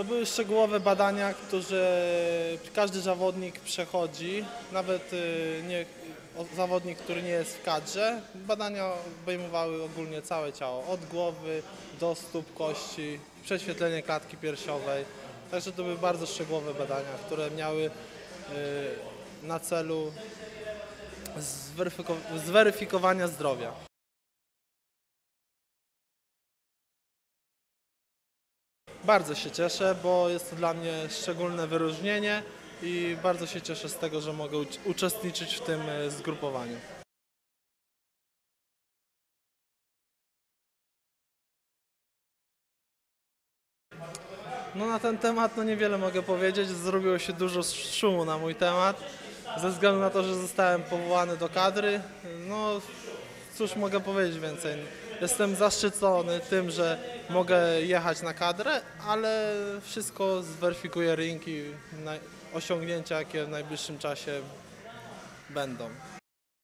To były szczegółowe badania, które każdy zawodnik przechodzi, nawet y, nie, zawodnik, który nie jest w kadrze. Badania obejmowały ogólnie całe ciało, od głowy do stóp kości, prześwietlenie klatki piersiowej. Także to były bardzo szczegółowe badania, które miały y, na celu zweryfiko- zweryfikowania zdrowia. Bardzo się cieszę, bo jest to dla mnie szczególne wyróżnienie i bardzo się cieszę z tego, że mogę ucz- uczestniczyć w tym e, zgrupowaniu. No na ten temat no niewiele mogę powiedzieć, zrobiło się dużo szumu na mój temat, ze względu na to, że zostałem powołany do kadry. No cóż mogę powiedzieć więcej. Jestem zaszczycony tym, że mogę jechać na kadrę, ale wszystko zweryfikuje ring osiągnięcia, jakie w najbliższym czasie będą.